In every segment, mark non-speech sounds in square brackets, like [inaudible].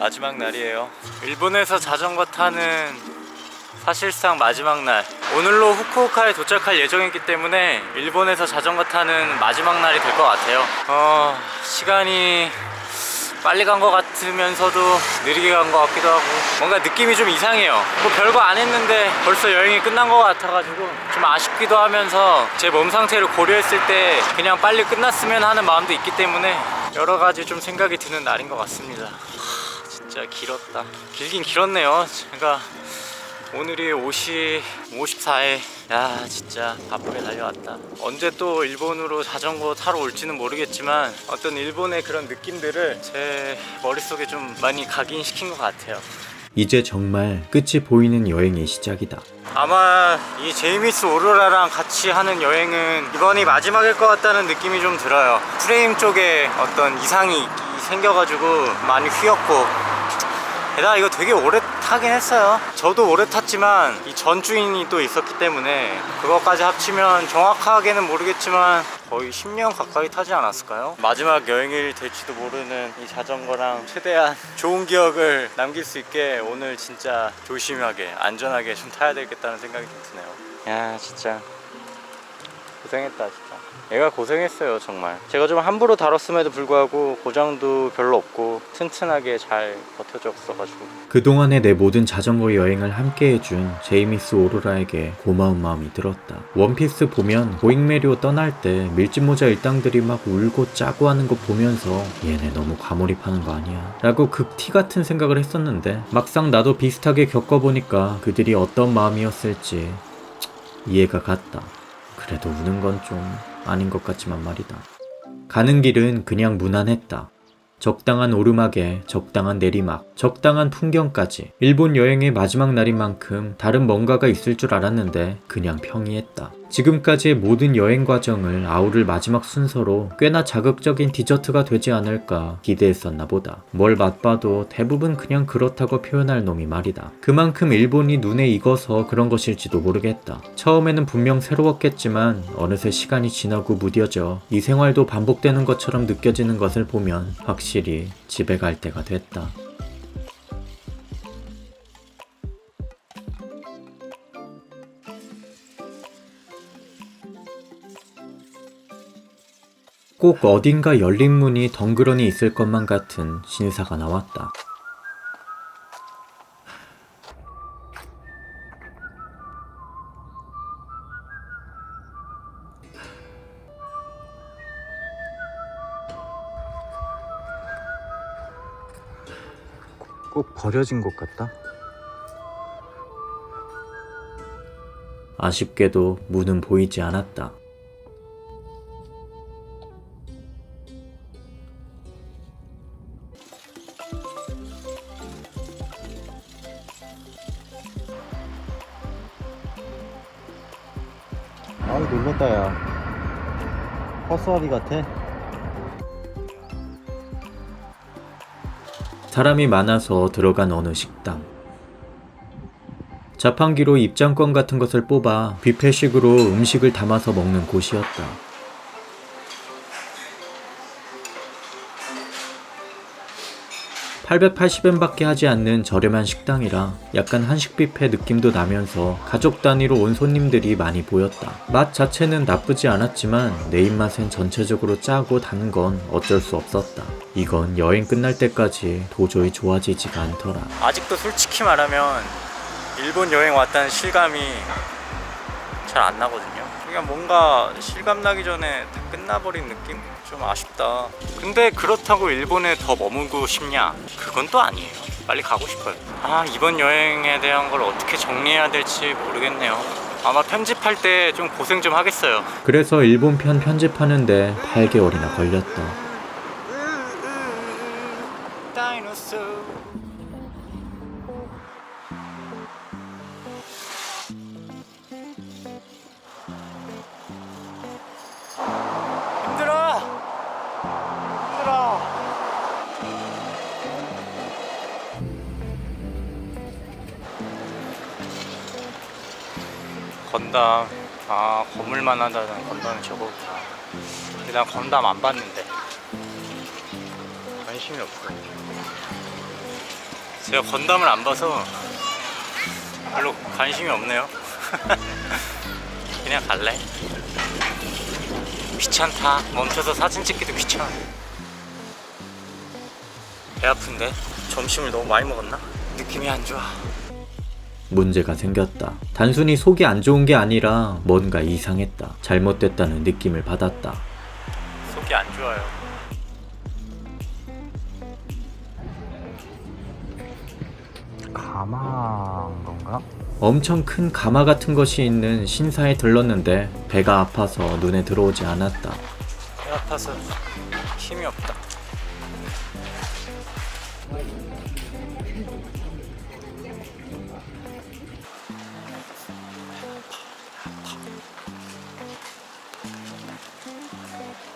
마지막 날이에요. 일본에서 자전거 타는 사실상 마지막 날. 오늘로 후쿠오카에 도착할 예정이기 때문에 일본에서 자전거 타는 마지막 날이 될 것 같아요. 어, 시간이 빨리 간 것 같으면서도 느리게 간 것 같기도 하고 뭔가 느낌이 좀 이상해요. 뭐 별거 안 했는데 벌써 여행이 끝난 것 같아가지고 좀 아쉽기도 하면서 제 몸 상태를 고려했을 때 그냥 빨리 끝났으면 하는 마음도 있기 때문에 여러 가지 좀 생각이 드는 날인 것 같습니다. 하, 진짜 길었다. 길긴 길었네요. 제가 오늘이 50, 54회. 야, 진짜 바쁘게 달려왔다. 언제 또 일본으로 자전거 타러 올지는 모르겠지만 어떤 일본의 그런 느낌들을 제 머릿속에 좀 많이 각인시킨 것 같아요. 이제 정말 끝이 보이는 여행의 시작이다. 아마 이 제이미스 오로라랑 같이 하는 여행은 이번이 마지막일 것 같다는 느낌이 좀 들어요. 프레임 쪽에 어떤 이상이 생겨가지고 많이 휘었고 게다가 이거 되게 오래 타긴 했어요. 저도 오래 탔지만 이 전 주인이 또 있었기 때문에 그것까지 합치면 정확하게는 모르겠지만 거의 10년 가까이 타지 않았을까요? 마지막 여행일 될지도 모르는 이 자전거랑 최대한 좋은 기억을 남길 수 있게 오늘 진짜 조심하게 안전하게 좀 타야 되겠다는 생각이 좀 드네요. 야 진짜 고생했다 진짜. 얘가 고생했어요 정말. 제가 좀 함부로 다뤘음에도 불구하고 고장도 별로 없고 튼튼하게 잘 버텨줬어가지고 그동안의 내 모든 자전거 여행을 함께 해준 제이미스 오로라에게 고마운 마음이 들었다. 원피스 보면 고잉메리오 떠날 때 밀짚모자 일당들이 막 울고 짜고 하는 거 보면서 얘네 너무 과몰입하는 거 아니야? 라고 극티 같은 생각을 했었는데 막상 나도 비슷하게 겪어보니까 그들이 어떤 마음이었을지 이해가 갔다. 그래도 우는 건 좀 아닌 것 같지만 말이다. 가는 길은 그냥 무난했다. 적당한 오르막에 적당한 내리막, 적당한 풍경까지. 일본 여행의 마지막 날인 만큼 다른 뭔가가 있을 줄 알았는데 그냥 평이했다. 지금까지의 모든 여행 과정을 아우를 마지막 순서로 꽤나 자극적인 디저트가 되지 않을까 기대했었나 보다. 뭘 맛봐도 대부분 그냥 그렇다고 표현할 놈이 말이다. 그만큼 일본이 눈에 익어서 그런 것일지도 모르겠다. 처음에는 분명 새로웠겠지만 어느새 시간이 지나고 무뎌져 이 생활도 반복되는 것처럼 느껴지는 것을 보면 확실히 집에 갈 때가 됐다. 꼭 어딘가 열린 문이 덩그러니 있을 것만 같은 신사가 나왔다. 꼭 버려진 것 같다. 아쉽게도 문은 보이지 않았다. 아 놀랐다 야 허수아비 같아 사람이 많아서 들어간 어느 식당. 자판기로 입장권 같은 것을 뽑아 뷔페식으로 음식을 담아서 먹는 곳이었다. (880엔밖에) 하지 않는 저렴한 식당이라 약간 한식 뷔페 느낌도 나면서 가족 단위로 온 손님들이 많이 보였다. 맛 자체는 나쁘지 않았지만 내 입맛엔 전체적으로 짜고 단 건 어쩔 수 없었다. 이건 여행 끝날 때까지 도저히 좋아지지가 않더라. 아직도 솔직히 말하면 일본 여행 왔다는 실감이 잘 안 나거든요. 그냥 뭔가 실감 나기 전에 다 끝나버린 느낌? 좀 아쉽다. 근데 그렇다고 일본에 더 머물고 싶냐? 그건 또 아니에요. 빨리 가고 싶어요. 아, 이번 여행에 대한 걸 어떻게 정리해야 될지 모르겠네요. 아마 편집할 때 좀 고생 좀 하겠어요. 그래서 일본 편 편집하는데 8개월이나 걸렸다. 건담 아 건물만 하다는 건담이 저거구나 근데 난 건담 안 봤는데 관심이 없어 제가 건담을 안 봐서 별로 관심이 없네요. [laughs] 그냥 갈래? 귀찮다. 멈춰서 사진 찍기도 귀찮아. 배 아픈데? 점심을 너무 많이 먹었나? 느낌이 안 좋아. 문제가 생겼다. 단순히 속이 안 좋은 게 아니라 뭔가 이상했다. 잘못됐다는 느낌을 받았다. 속이 안 좋아요. 가마인 건가? 엄청 큰 가마 같은 것이 있는 신사에 들렀는데 배가 아파서 눈에 들어오지 않았다. 배 아파서 힘이 없다.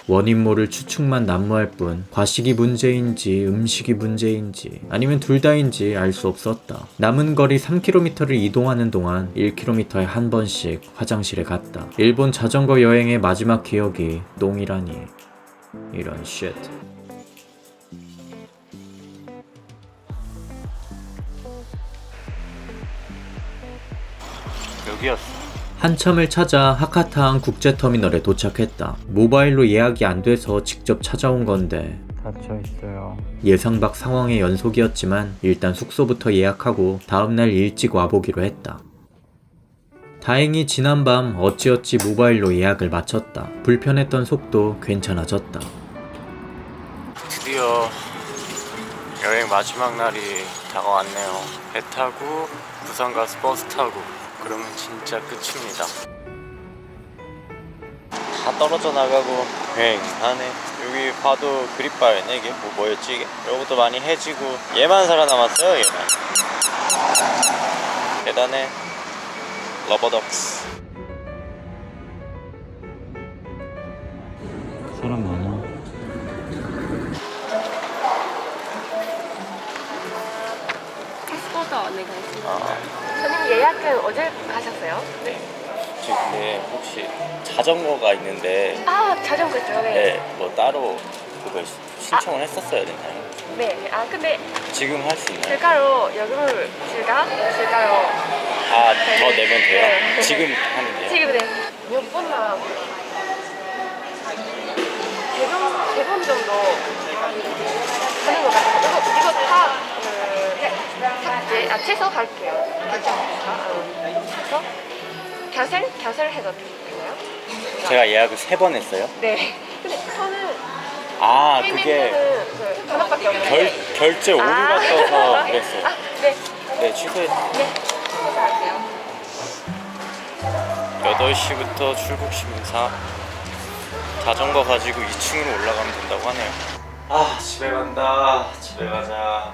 원인 모를 추측만 난무할 뿐 과식이 문제인지 음식이 문제인지 아니면 둘 다인지 알 수 없었다. 남은 거리 3km를 이동하는 동안 1km에 한 번씩 화장실에 갔다. 일본 자전거 여행의 마지막 기억이 똥이라니. 이런 쉣. 여기였어. 한참을 찾아 하카타항 국제터미널에 도착했다. 모바일로 예약이 안 돼서 직접 찾아온 건데 닫혀 있어요. 예상 밖 상황의 연속이었지만 일단 숙소부터 예약하고 다음날 일찍 와보기로 했다. 다행히 지난밤 어찌어찌 모바일로 예약을 마쳤다. 불편했던 속도 괜찮아졌다. 드디어 여행 마지막 날이 다가왔네요. 배 타고 부산 가서 버스 타고 그러면 진짜 끝입니다. 다 떨어져 나가고 휑하네. 여기 봐도 그립바였네 이게 뭐 뭐였지 이게? 여기도 많이 해지고 얘만 살아남았어요 얘만. 대단해. 러버덕스. 사람 많아. 가세요? 아. 선생님 예약은 어제 하셨어요? 네. 지금 근데 혹시 자전거가 있는데 아 자전거죠. 네. 네, 뭐 따로 그걸 시- 신청을 했었어야 되나요? 네. 아 근데 지금 할 수 있나요? 실가로 여금을 실가 실가로 아, 더 내면 돼요? 네. 지금 하면 돼요? 지금 네. 몇번 나가고 세번 세번 정도 취소할게요. 괜찮습니까? 어. 취소? 결셀 결셀 해도 되나요? 제가 예약을 세 번 했어요? 네. 근데 저는 아, 그게 페이멘트는 그 하나밖에 없는데. 결, 결제 오류가 떠서 [laughs] 그랬어요. 아, 네. 네, 취소했 네. 감사할게요. 8시부터 출국 심사. 자전거 가지고 2층으로 올라가면 된다고 하네요. 아, 집에 간다. 집에 가자.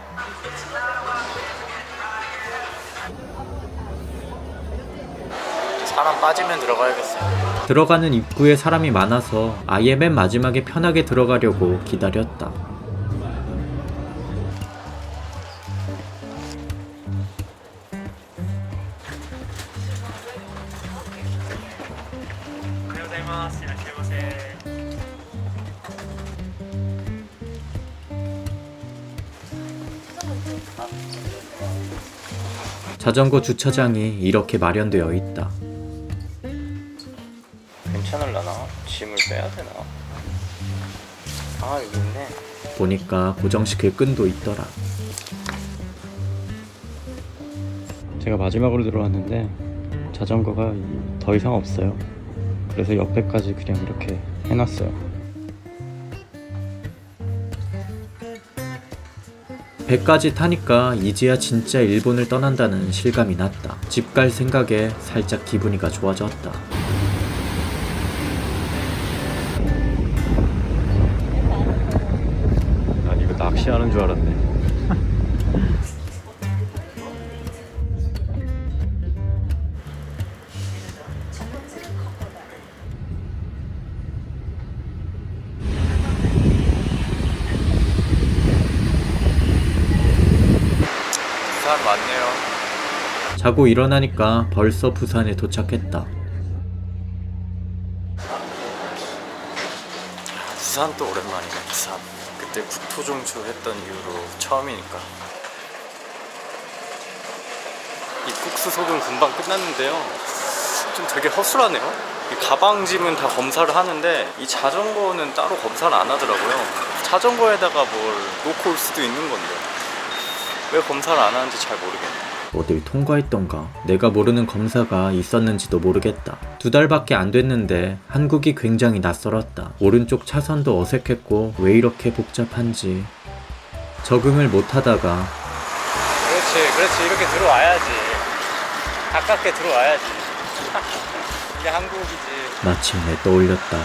사람 빠지면 들어가야겠어요. 들어가는 입구에 사람이 많아서 아예 맨 마지막에 편하게 들어가려고 기다렸다. 자전거 주차장이 이렇게 마련되어 있다. 빼야 되나? 아, 여기 있네. 보니까 고정시킬 끈도 있더라. 제가 마지막으로 들어왔는데 자전거가 더 이상 없어요. 그래서 옆에까지 그냥 이렇게 해놨어요. 배까지 타니까 이제야 진짜 일본을 떠난다는 실감이 났다. 집 갈 생각에 살짝 기분이가 좋아졌다. 낚시하는 줄 알았네. 사람 많네요. 자고 일어나니까 벌써 부산에 도착했다. 부산 또 오랜만이네 부산 그때 국토종주 했던 이후로 처음이니까. 이 국수 소금 금방 끝났는데요. 좀 되게 허술하네요. 이 가방 짐은 다 검사를 하는데 이 자전거는 따로 검사를 안 하더라고요. 자전거에다가 뭘 놓고 올 수도 있는 건데 왜 검사를 안 하는지 잘 모르겠네요 어딜 통과했던가 내가 모르는 검사가 있었는지도 모르겠다 두 달밖에 안 됐는데 한국이 굉장히 낯설었다 오른쪽 차선도 어색했고 왜 이렇게 복잡한지 적응을 못하다가 그렇지, 그렇지. 이렇게 들어와야지. 가깝게 들어와야지. [laughs] 이게 한국이지. 마침내 떠올렸다.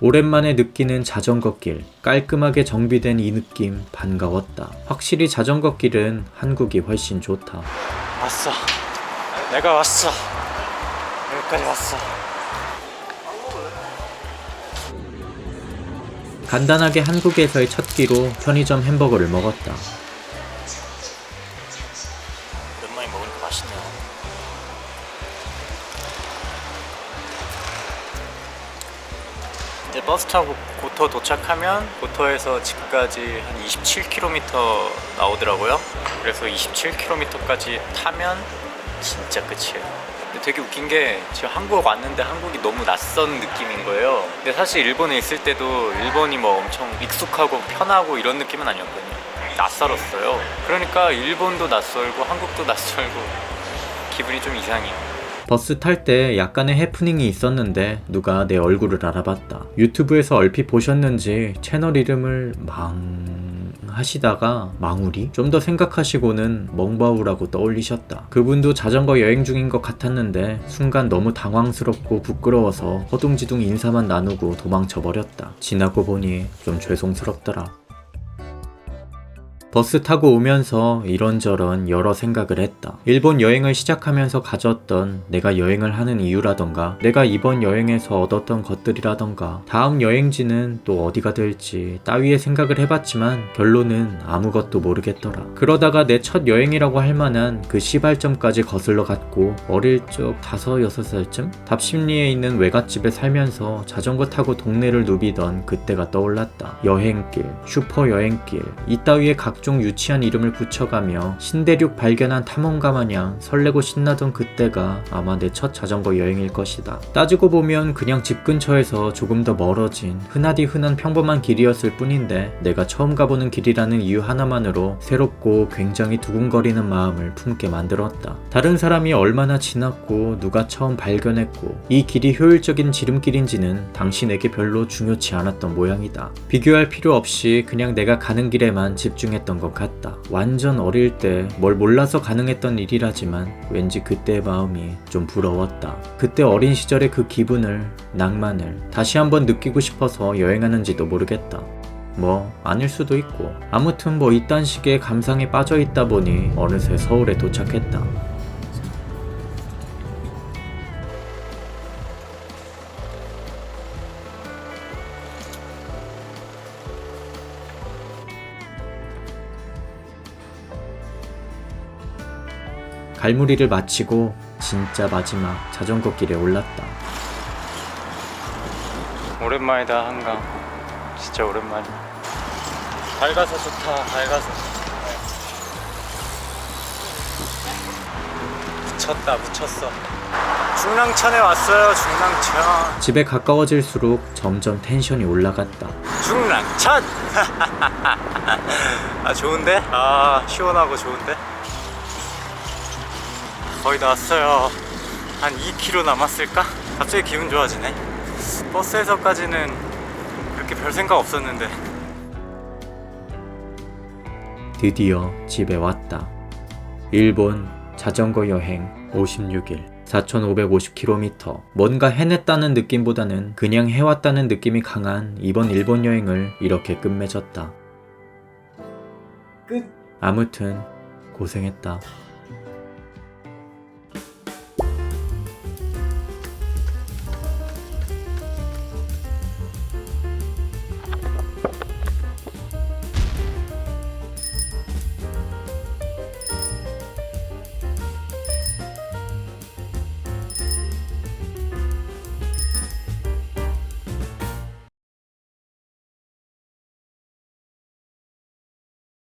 오랜만에 느끼는 자전거길, 깔끔하게 정비된 이 느낌 반가웠다. 확실히 자전거길은 한국이 훨씬 좋다. 왔어. 내가 왔어. 여기까지 왔어. 간단하게 한국에서의 첫 끼로 편의점 햄버거를 먹었다. 이제 버스 타고 고토 도착하면 고토에서 집까지 한 27km 나오더라고요. 그래서 27km까지 타면 진짜 끝이에요. 근데 되게 웃긴 게 지금 한국 왔는데 한국이 너무 낯선 느낌인 거예요. 근데 사실 일본에 있을 때도 일본이 뭐 엄청 익숙하고 편하고 이런 느낌은 아니었거든요. 낯설었어요. 그러니까 일본도 낯설고 한국도 [laughs] 낯설고 기분이 좀 이상해요. 버스 탈 때 약간의 해프닝이 있었는데 누가 내 얼굴을 알아봤다. 유튜브에서 얼핏 보셨는지 채널 이름을 망 하시다가 망우리? 좀 더 생각하시고는 멍바우라고 떠올리셨다. 그분도 자전거 여행 중인 것 같았는데 순간 너무 당황스럽고 부끄러워서 허둥지둥 인사만 나누고 도망쳐 버렸다. 지나고 보니 좀 죄송스럽더라. 버스 타고 오면서 이런저런 여러 생각을 했다. 일본 여행을 시작하면서 가졌던 내가 여행을 하는 이유라던가, 내가 이번 여행에서 얻었던 것들이라던가, 다음 여행지는 또 어디가 될지 따위의 생각을 해봤지만 결론은 아무것도 모르겠더라. 그러다가 내 첫 여행이라고 할 만한 그 시발점까지 거슬러 갔고, 어릴 적 다섯 여섯 살쯤? 답심리에 있는 외갓집에 살면서 자전거 타고 동네를 누비던 그때가 떠올랐다. 여행길, 슈퍼 여행길, 이따위의 각종 유치한 이름을 붙여가며 신대륙 발견한 탐험가 마냥 설레고 신나던 그때가 아마 내 첫 자전거 여행일 것이다. 따지고 보면 그냥 집 근처에서 조금 더 멀어진 흔하디 흔한 평범한 길이었을 뿐인데 내가 처음 가보는 길이라는 이유 하나만으로 새롭고 굉장히 두근거리는 마음을 품게 만들었다. 다른 사람이 얼마나 지났고 누가 처음 발견했고 이 길이 효율적인 지름길인지는 당신에게 별로 중요치 않았던 모양이다. 비교할 필요 없이 그냥 내가 가는 길에만 집중 했던 것 같다. 완전 어릴 때 뭘 몰라서 가능했던 일이라지만 왠지 그때의 마음이 좀 부러웠다. 그때 어린 시절의 그 기분을, 낭만을 다시 한번 느끼고 싶어서 여행하는지도 모르겠다. 뭐 아닐 수도 있고 아무튼 뭐 이딴 식의 감상에 빠져 있다 보니 어느새 서울에 도착했다. 갈무리를 마치고 진짜 마지막 자전거 길에 올랐다. 오랜만이다 한강. 진짜 오랜만이야. 밝아서 좋다. 밝아서. 묻혔다. 묻혔어. 중랑천에 왔어요. 중랑천. 집에 가까워질수록 점점 텐션이 올라갔다. 중랑천. [laughs] 아 좋은데? 아 시원하고 좋은데? 거의 다 왔어요. 한 2km 남았을까? 갑자기 기분 좋아지네. 버스에서까지는 그렇게 별 생각 없었는데 드디어 집에 왔다. 일본 자전거 여행 56일. 4,550km. 뭔가 해냈다는 느낌보다는 그냥 해왔다는 느낌이 강한 이번 일본 여행을 이렇게 끝맺었다. 끝. 아무튼 고생했다.